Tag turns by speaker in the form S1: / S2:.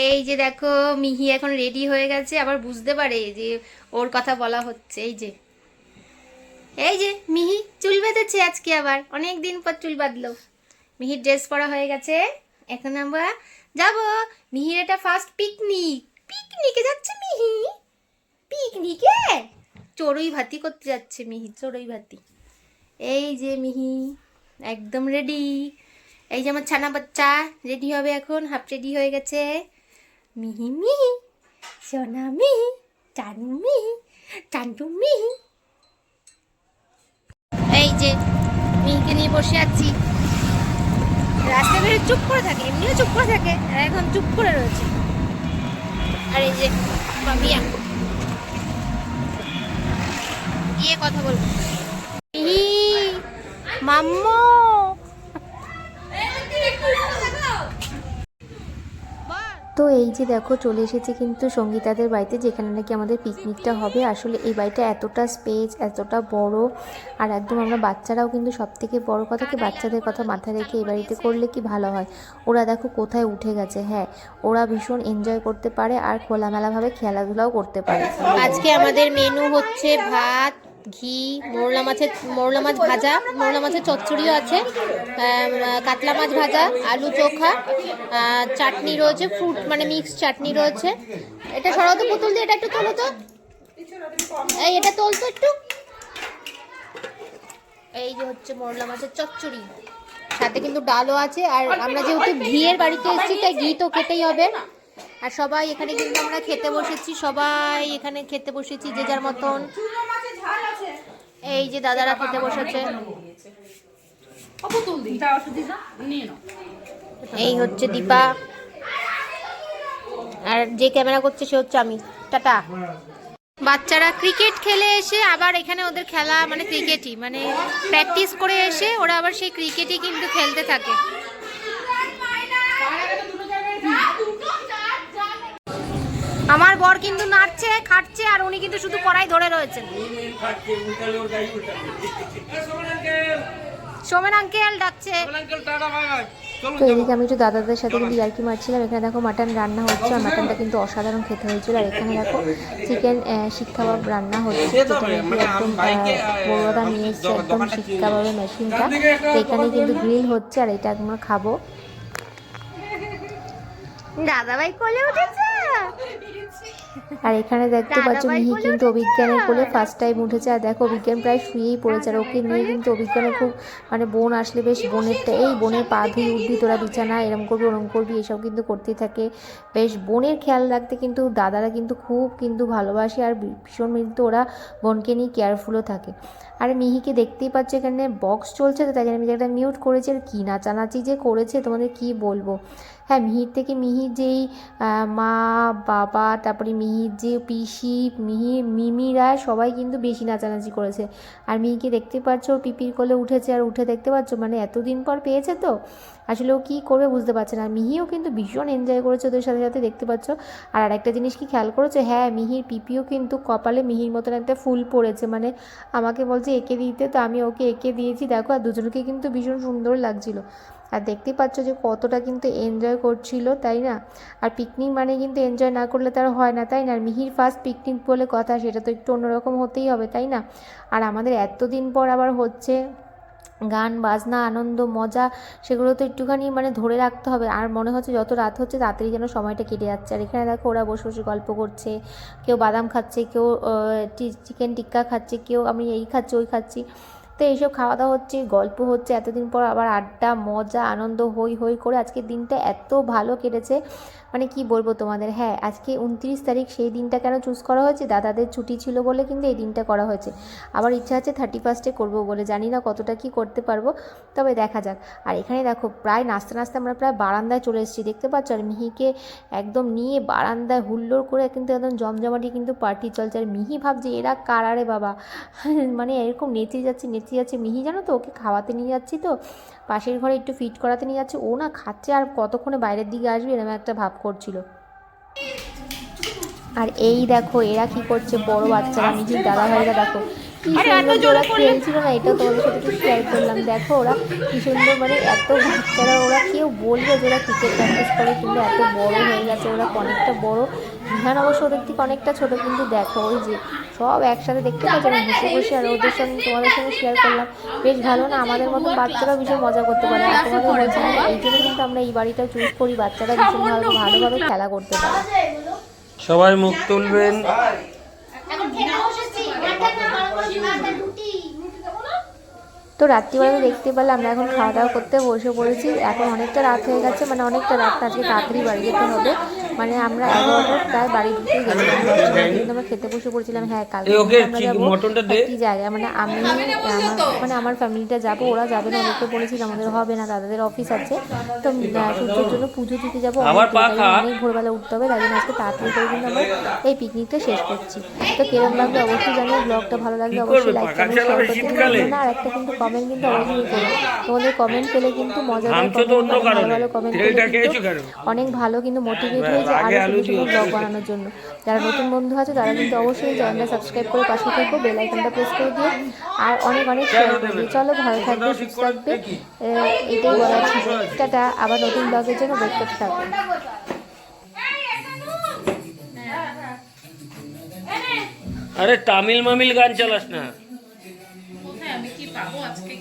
S1: এই যে দেখো, মিহি এখন রেডি হয়ে গেছে। আবার বুঝতে পারে যে ওর কথা বলা হচ্ছে। এই যে এই যে, মিহি চুল বেঁধেছে আজকে আবার। অনেক দিন পর চুল বাঁধলো। মিহির ড্রেস পরা হয়ে গেছে। এখন আমরা যাব মিহির এটা ফার্স্ট পিকনিক পিকনিকে যাচ্ছে মিহি। পিকনিকে চড়ুই ভাতি করতে যাচ্ছে মিহি, চড়ুই ভাতি। এই যে মিহি, একদম রেডি এই যে আমার ছানা বাচ্চা রেডি হবে এখন হাফ রেডি হয়ে গেছে। মিহি মিহি, সোনা মিহি, চানু এই যে মিহিকে নিয়ে বসে আছি। রাস্তা বেরো চুপ করে থাকে, এমনিও চুপ করে থাকে, আর এখন চুপ করে রয়েছে। আর এই যে বাবিয়া গিয়ে কথা বলব। মাম্মু। তো এই যে দেখো, চলে এসেছে কিন্তু সঙ্গীতাদের বাড়িতে, যেখানে নাকি আমাদের পিকনিকটা হবে। আসলে এই বাড়িটা এতটা স্পেস এতটা বড়, আর একদম আমরা বাচ্চারাও কিন্তু সব থেকে বড় কথা কি, বাচ্চাদের কথা মাথায় রেখে এই বাড়িতে করলে কি ভালো হয়? ওরা দেখো কোথায় উঠে গেছে হ্যাঁ। ওরা ভীষণ এনজয় করতে পারে আর খোলামেলাভাবে খেলাধুলাও করতে পারে। আজকে আমাদের মেনু হচ্ছে ভাত ঘি, মোরলা মাছের, মোরলা মাছ ভাজা, মোরলা মাছের চচ্চড়িও আছে কাতলা মাছ ভাজা, আলু চোখা চাটনি রয়েছে, ফ্রুট মানে মিক্স চাটনি রয়েছে। এটা সরাও তো পুতুল দিয়ে, এটা একটু তোলো তো। এই, এটা তোল তো একটু। এই যে হচ্ছে মোরলা মাছের চচ্চড়ি। সাথে কিন্তু ডালও আছে, আর আমরা যেহেতু ঘিয়ের বাড়িতে এসেছি, তাই ঘি তো খেতেই হবে। আর সবাই এখানে কিন্তু আমরা খেতে বসেছি, সবাই এখানে খেতে বসেছি যে যার মতন। এই যে দাদারা খেতে বসেছে। এই হচ্ছে দীপা। আর যে ক্যামেরা করছে সে হচ্ছে আমি। টাটা। বাচ্চারা ক্রিকেট খেলে এসে আবার এখানে ওদের খেলা মানে ক্রিকেটই মানে প্র্যাকটিস করে এসে ওরা আবার সেই ক্রিকেটই কিন্তু খেলতে থাকে। আমার বর কিন্তু নাচছে খাটছে আর উনি কিন্তু শুধু কড়াই ধরে রয়েছেন। সোমেন আঙ্কেল ডাকছে। তো এদিকে আমি একটু দাদাদের সাথে কিন্তু ইয়ার্কি মারছিলাম এখানে দেখো মাটন রান্না হচ্ছে আর মাটনটা কিন্তু অসাধারণ খেতে হয়েছিল আর এখানে দেখো চিকেন শিক কাবাব রান্না হচ্ছে। যেটা নাকি একদম বড়রা নিয়ে এসছে একদম শিক কাবাবের মেশিনটা। তো এখানে কিন্তু গ্রিল হচ্ছে আর এটা আমরা খাব। দাদাভাই কোলে উঠেছে। I'm 致 আর এখানে দেখতে পাচ্ছ মিহি কিন্তু অভিজ্ঞানের কোলে ফার্স্ট টাইম উঠেছে। আর দেখো অভিজ্ঞান প্রায় শুয়েই পড়েছে। আর ওকে নিয়ে কিন্তু অভিজ্ঞানের খুব মানে বোন আসলে বেশ বোনেরটা এই বোনের পা ধুয়ে উঠবি তোরা বিছানা এরম করবি ওরম করবি এসব কিন্তু করতেই থাকে। বেশ বোনের খেয়াল রাখতে কিন্তু দাদারা কিন্তু খুব কিন্তু ভালোবাসে। আর ভীষণ কিন্তু ওরা বোনকে নিয়ে কেয়ারফুলও থাকে। আর মিহিকে দেখতেই পাচ্ছ এখানে বক্স চলছে তো তাই আমি একটা মিউট করেছি। আর কী নাচানাচি যে করেছে তোমাদের কি বলব? হ্যাঁ মিহির থেকে মিহির যেই মা বাবা তারপরে মিহির যে পিসি, মিহি, মিমিরা সবাই কিন্তু বেশি নাচানাচি করেছে। আর মিহিকে দেখতে পাচ্ছ পিপির কোলে উঠেছে। আর উঠে দেখতে পাচ্ছ মানে এতদিন পর পেয়েছে তো? আসলে ও কী করবে বুঝতে পারছে না। মিহিও কিন্তু ভীষণ এনজয় করেছে ওদের সাথে সাথে, দেখতে পাচ্ছ। আর আরেকটা জিনিস কি খেয়াল করেছ? হ্যাঁ মিহির পিপিও কিন্তু কপালে মিহির মতন একটা ফুল পড়েছে। মানে আমাকে বলছে, এঁকে দিতে? তো আমি ওকে এঁকে দিয়েছি। দেখো, আর দুজনকে কিন্তু ভীষণ সুন্দর লাগছিল। আর দেখতেই পাচ্ছ যে কতটা কিন্তু এনজয় করছিল, তাই না? আর পিকনিক মানে কিন্তু এনজয় না করলে তার হয় না, তাই না? আর মিহির ফার্স্ট পিকনিক বলে কথা, সেটা তো একটু অন্যরকম হতেই হবে, তাই না? আর আমাদের এতদিন পর আবার হচ্ছে গান, বাজনা, আনন্দ, মজা, সেগুলো তো একটুখানি মানে ধরে রাখতে হবে। আর মনে হচ্ছে যত রাত হচ্ছে তাড়াতাড়ি যেন সময়টা কেটে যাচ্ছে। আর এখানে দেখো ওরা বসে বসে গল্প করছে, কেউ বাদাম খাচ্ছে, কেউ চিকেন টিক্কা খাচ্ছে, কেউ আমি এই খাচ্ছি, ওই খাচ্ছি। তো এইসব খাওয়া দাওয়া হচ্ছে, গল্প হচ্ছে, এতদিন পর আবার আড্ডা, মজা, আনন্দ, হই হই করে আজকের দিনটা এত ভালো কেটেছে। মানে কি বলব তোমাদের হ্যাঁ আজকে উনত্রিশ তারিখ সেই দিনটা কেন চুজ করা হয়েছে? দাদাদের ছুটি ছিল বলে কিন্তু এই দিনটা করা হয়েছে। আবার ইচ্ছা আছে থার্টি ফার্স্টে করব বলে, জানি না কতটা কি করতে পারব, তবে দেখা যাক। আর এখানে দেখো, প্রায় নাচতে নাচতে আমরা প্রায় বারান্দায় চলে এসেছি, দেখতে পাচ্ছ? আর মিহিকে একদম নিয়ে বারান্দায় হুল্লোড় করে কিন্তু একদম জমজমাটি কিন্তু পার্টি চলছে। আর মিহি ভাবছে, এরা কারারে বাবা? মানে এরকম নেচে যাচ্ছে, নেচে যাচ্ছে। মিহি জানো তো ওকে খাওয়াতে নিয়ে যাচ্ছি তো। পাশের ঘরে একটু ফিট করাতে নিয়ে যাচ্ছে। ও না খাচ্ছে আর কতক্ষণে বাইরের দিকে আসবে এরকম একটা ভাব করছিল। আর এই দেখো এরা কি করছে? বড় বাচ্চারা মিহির দাদা ভাইরা দেখো কি সুন্দর ওরা খেলছিল না এটাও তোমাদের সাথে একটু শেয়ার করলাম। দেখো ওরা কি সুন্দর মানে এত বাচ্চারা ওরা কেউ বলবে যে ওরা ক্রিকেট প্র্যাকটিস করে কিন্তু এত বড় হয়ে গেছে। ওরা অনেকটা বড়। বিহান অবশ্য ওদের থেকে অনেকটা ছোট কিন্তু দেখো ওই যে সব একসাথে দেখতে পাচ্ছি আমি বসে বসে আর ওদের সঙ্গে তোমাদের সঙ্গে শেয়ার করলাম। বেশ ভালো না আমাদের মতো বাচ্চারা ভীষণ মজা করতে পারে। আর তোমাদের বলছিলাম এই জন্য কিন্তু আমরা এই বাড়িটা চুজ করি বাচ্চারা ভীষণ ভালো ভালোভাবে খেলা করতে পারে।
S2: সবাই মুখ তুলবেন।
S1: তো রাত্রিবেলা দেখতে পেলে আমরা এখন খাওয়া দাওয়া করতে বসে পড়েছি। এখন অনেকটা রাত হয়ে গেছে মানে অনেকটা রাত আজকে তাড়াতাড়ি বাড়ি যেতে হবে। মানে আমরা এগারোটার প্রায় বাড়ি ঢুকে গেছিলাম কিন্তু আমরা খেতে বসে পড়েছিলাম হ্যাঁ কালকে আমরা যাব কি জায়গায়। মানে আমি মানে আমার ফ্যামিলিটা যাব ওরা যাবে না ওদেরকে বলেছিলাম আমাদের হবে না দাদাদের অফিস আছে। তো সূর্যের জন্য পুজো দিতে যাব অনেক ভোরবেলা উঠতে হবে তাই জন্য আজকে তাড়াতাড়ি করে কিন্তু আমরা এই পিকনিকটা শেষ করছি। তো কিরম লাগবে অবশ্যই জানিয়ে ব্লগটা ভালো লাগলে অবশ্যই লাইক কমেন্ট শেয়ার করতে না। আর একটা কিন্তু কমেন্ট কিন্তু অবশ্যই করো তোমাদের কমেন্ট পেলে কিন্তু মজাদার কমেন্ট ভালো
S2: কারণে।
S1: ভালো কমেন্ট অনেক ভালো কিন্তু মোটিভেট হয়ে যায়
S2: আগে
S1: আরও
S2: আলু
S1: সুন্দর। ব্লগ বানানোর জন্য। যারা নতুন বন্ধু আছে তারা কিন্তু অবশ্যই চ্যানেলটা সাবস্ক্রাইব করে পাশে থাকব বেল আইকনটা প্রেস করে দিও। আর অনেক অনেক শেয়ার করে দিও। চলো ভালো থাকবে সুস্থ থাকবে। এটাই বলার ছিল টাটা আবার নতুন ব্লগের জন্য ওয়েট করতে থাকবে
S2: আরে তামিল মামিল গান চালাস না।
S3: কোথায় আমি কি পাবো আজকে